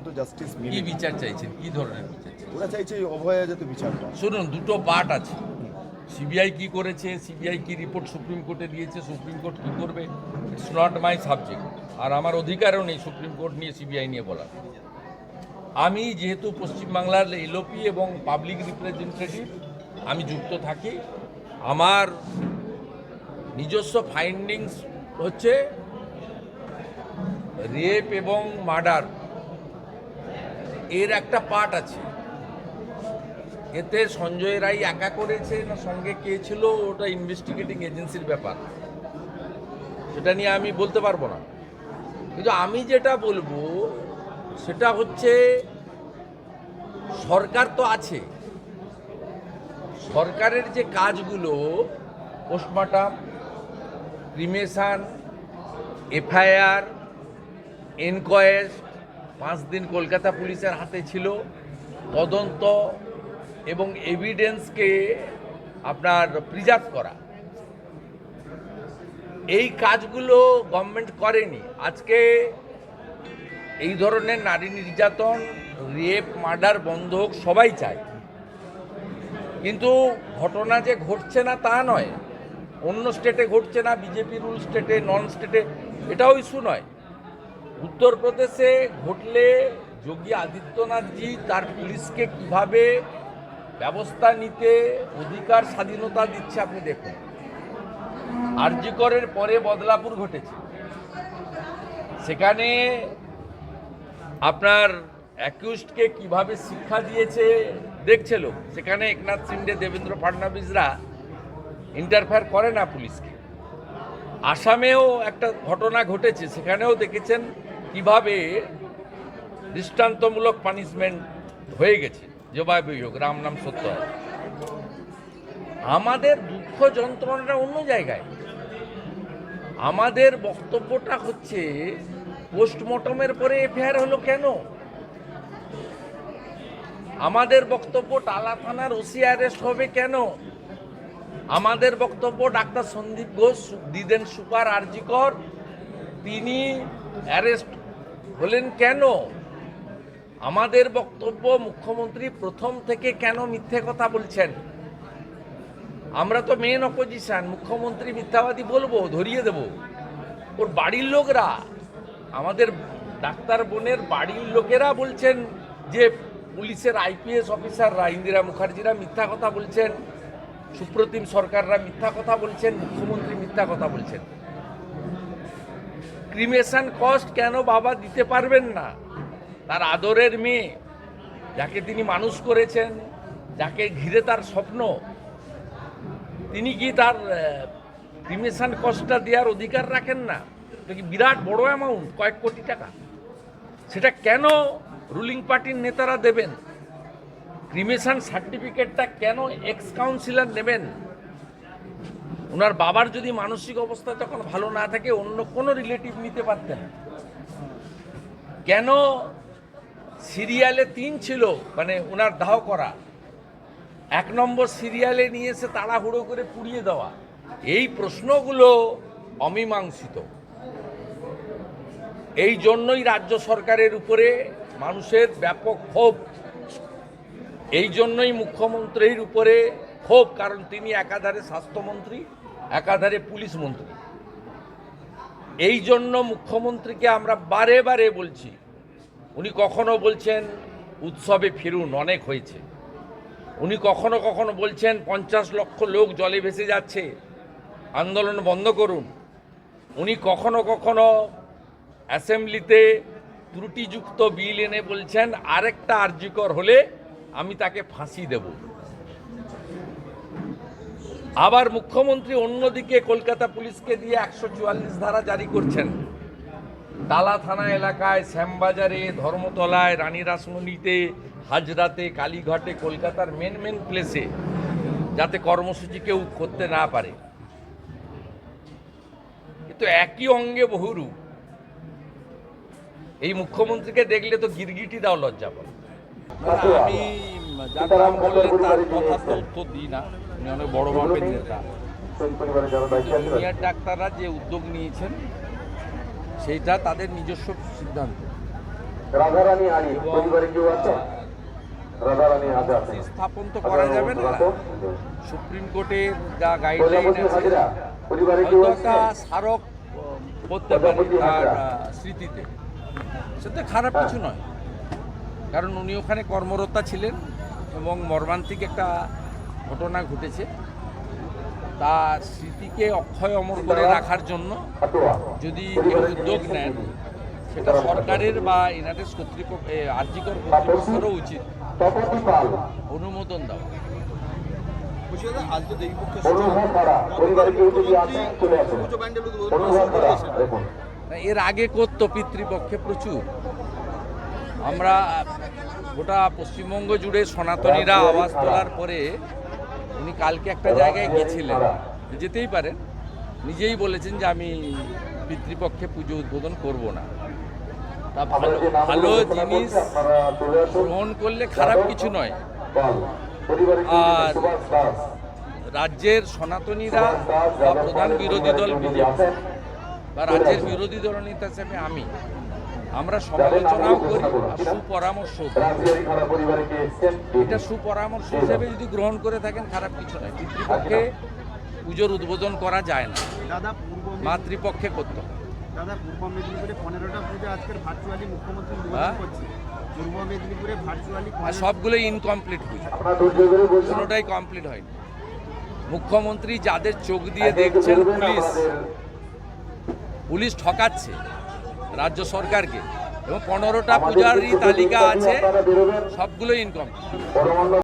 পর্যন্ত জাস্টিস কি মিলে বিচার চাইছেন? কি ধরনের বিচার ওরা চাইছে অভয়া যাতে বিচার পায় শুনুন দুটো পার্ট আছে। সিবিআই কি করেছে? সিবিআই কি রিপোর্ট সুপ্রিম কোর্টে দিয়েছে? সুপ্রিম কোর্ট কি করবে? ইটস নট মাই সাবজেক্ট আর আমার অধিকারও নেই সুপ্রিম কোর্ট নিয়ে সিবিআই নিয়ে বলার। আমি যেহেতু পশ্চিমবাংলার এলওপি এবং পাবলিক রিপ্রেজেন্টেটিভ আমি যুক্ত থাকি। আমার নিজস্ব ফাইন্ডিংস হচ্ছে রেপ এবং মার্ডার এর একটা পার্ট আছে। এতে সঞ্জয় রায় একা করেছে না সঙ্গে কে ছিল, ওটা ইনভেস্টিগেটিং এজেন্সির ব্যাপার। সেটা নিয়ে আমি বলতে পারব না। কিন্তু আমি যেটা বলব, সেটা হচ্ছে সরকার তো আছে। সরকারের যে কাজগুলো পোস্টমর্টম ক্রিমেশন এফআইআর এনকোয়েস্ট পাঁচ দিন কলকাতা পুলিশের হাতে ছিল তদন্ত এবং এভিডেন্সকে আপনার প্রিজার্ভ করা। এই কাজগুলো গভর্নমেন্ট করেনি। আজকে এই ধরনের নারী নির্যাতন রেপ মার্ডার বন্ধ হোক, সবাই চায়। কিন্তু ঘটনা যে ঘটছে না তা নয়। অন্য স্টেটে ঘটছে না বিজেপি রুল স্টেটে নন স্টেটে এটাও ইস্যু নয়। উত্তরপ্রদেশে ঘটলে যোগী আদিত্যনাথজি তার পুলিশকে কীভাবে ব্যবস্থা নিতে অধিকার, স্বাধীনতা দিচ্ছে আপনি দেখুন। আরজিকরের পরে বদলাপুর ঘটেছে। সেখানে আপনার অ্যাকিউজডকে কীভাবে শিক্ষা দিয়েছে দেখছে লোক। সেখানে একনাথ শিন্ডে দেবেন্দ্র ফাডনাবিসরা ইন্টারফেয়ার করে না পুলিশকে। আসামেও একটা ঘটনা ঘটেছে, সেখানেও দেখেছেন কীভাবে দৃষ্টান্তমূলক পানিশমেন্ট হয়ে গেছে। জবাবই হোক রাম নাম সত্য। আমাদের দুঃখ যন্ত্রণাটা অন্য জায়গায়। আমাদের বক্তব্যটা হচ্ছে পোস্টমর্টমের পরে এফআইআর হলো কেন? আমাদের বক্তব্য টালা থানার ওসি অ্যারেস্ট হবে কেন? আমাদের বক্তব্য ডাক্তার সন্দীপ ঘোষ, দিদেন সুপার আরজিকর, তিনি অ্যারেস্ট হলেন কেন? আমাদের বক্তব্য মুখ্যমন্ত্রী প্রথম থেকে কেন মিথ্যে কথা বলছেন? আমরা তো মেন অপোজিশন মুখ্যমন্ত্রী মিথ্যাবাদী বলব, ধরিয়ে দেব। ওর বাড়ির লোকরা, আমাদের ডাক্তার বোনের বাড়ির লোকেরা বলছেন যে পুলিশের আইপিএস অফিসাররা ইন্দিরা মুখার্জিরা মিথ্যা কথা বলছেন। সুপ্রতিম সরকাররা মিথ্যা কথা বলছেন, মুখ্যমন্ত্রী মিথ্যা কথা বলছেন। ক্রিমেশন কস্ট কেন বাবা দিতে পারবেন না? তার আদরের মেয়ে, যাকে তিনি মানুষ করেছেন, যাকে ঘিরে তার স্বপ্ন, তিনি কি তার ক্রিমেশন কস্টটা দেওয়ার অধিকার রাখেন না? কি বিরাট বড় অ্যামাউন্ট কয়েক কোটি টাকা? সেটা কেন রুলিং পার্টির নেতারা দেবেন? ক্রিমেশন সার্টিফিকেটটা কেন এক্স কাউন্সিলর নেবেন? ওনার বাবার যদি মানসিক অবস্থা তখন ভালো না থাকে, অন্য কোনো রিলেটিভ নিতে পারতেন। কেন সিরিয়ালে তিন ছিল মানে ওনার দাহ করা? এক নম্বর সিরিয়ালে নিয়ে এসে তাড়াহুড়ো করে পুড়িয়ে দেওয়া। এই প্রশ্নগুলো অমীমাংসিত। এই জন্যই রাজ্য সরকারের উপরে মানুষের ব্যাপক ক্ষোভ। এই জন্যই মুখ্যমন্ত্রীর উপরে ক্ষোভ, কারণ তিনি একাধারে স্বাস্থ্যমন্ত্রী, একাধারে পুলিশ মন্ত্রী। এই জন্য মুখ্যমন্ত্রীকে আমরা বারে বারে বলছি, উনি কখনো বলছেন উৎসবে ফিরুন, অনেক হয়েছে। উনি কখনো কখনো বলছেন পঞ্চাশ লক্ষ লোক জলে ভেসে যাচ্ছে, আন্দোলন বন্ধ করুন। উনি কখনো কখনো অ্যাসেম্বলিতে ত্রুটিযুক্ত বিল এনে বলছেন আরেকটা আর্যিকর হলে আমি তাকে ফাঁসি দেব। আবার মুখ্যমন্ত্রী অন্যদিকে কলকাতা পুলিশকে দিয়ে একশো চুয়াল্লিশ ধারা জারি করছেন। তালা থানা এলাকায় শ্যামবাজারে, ধর্মতলায়, রানী রাসমণিতে, হাজরাতে, কালীঘাটে, কলকাতার মেন মেন প্লেসে যাতে কর্মসূচি কেউ করতে না পারে। কিন্তু একই অঙ্গে বহুরূপ। এই মুখ্যমন্ত্রীকে দেখলে তো গিরগিটি দাও লজ্জা পাবে। আমি যার নাম বললেন তার কথা তো উত্তর দিই না। উনি অনেক বড় মাপের নেতা। জুনিয়র ডাক্তাররা যে উদ্যোগ নিয়েছেন সেইটা তাদের নিজস্ব সিদ্ধান্ত। রাধারানী আলী পরিবারে কেউ আছে রাধারানী আজ স্থাপন তো করা যাবে না। সুপ্রিম কোর্টের যা গাইডলাইন আছে পরিবারে কেউ আছে একটা স্মারক করতে পারি তার স্মৃতিতে। সেটা খারাপ কিছু নয়। কারণ উনি ওখানে কর্মরতা ছিলেন এবং মর্মান্তিক একটা ঘটনা ঘটেছে। তার স্মৃতিকে অক্ষয় অমর করে রাখার জন্য যদি কেউ উদ্যোগ নেন সেটা সরকারের বা ইনাটেস কর্তৃপক্ষ আর্জিকর কর্তৃপক্ষেরও উচিত। অনুমোদন দেওয়া তো না, এর আগে করতো পিতৃপক্ষে প্রচুর। আমরা গোটা পশ্চিমবঙ্গ জুড়ে সনাতনীরা আওয়াজ তোলার পরে উনি কালকে একটা জায়গায় গেছিলেন। যেতেই পারেন। নিজেই বলেছেন যে আমি পিতৃপক্ষে পুজো উদ্বোধন করব না। তা ভালো ভালো জিনিস গ্রহণ করলে খারাপ কিছু নয়। আর- রাজ্যের সনাতনীরা বা প্রধান বিরোধী দল বিজেপি বা রাজ্যের বিরোধী দল নেতা হিসেবে আমি আমরা সমালোচনাও করি আর সুপরামর্শ এটা সুপরামর্শ হিসেবে যদি গ্রহণ করে থাকেন খারাপ কিছু নয় পিতৃপক্ষে পুজোর উদ্বোধন করা যায় না। দাদা পূর্ব মাতৃপক্ষে করতে দাদা পূর্ব মেদিনীপুরে পনেরোটা পুজো আজকের ভার্চুয়ালি মুখ্যমন্ত্রী হ্যাঁ? করছে। পূর্ব মেদিনীপুরে ভার্চুয়ালি আর সবগুলো ইনকমপ্লিট পুজো। কোনোটাই কমপ্লিট হয়নি। মুখ্যমন্ত্রী যাদের চোখ দিয়ে দেখছেন পুলিশ পুলিশ ঠকাচ্ছে। রাজ্য সরকারকে এবং পনেরোটা পূজারই তালিকা আছে সবগুলোই পরমান্ন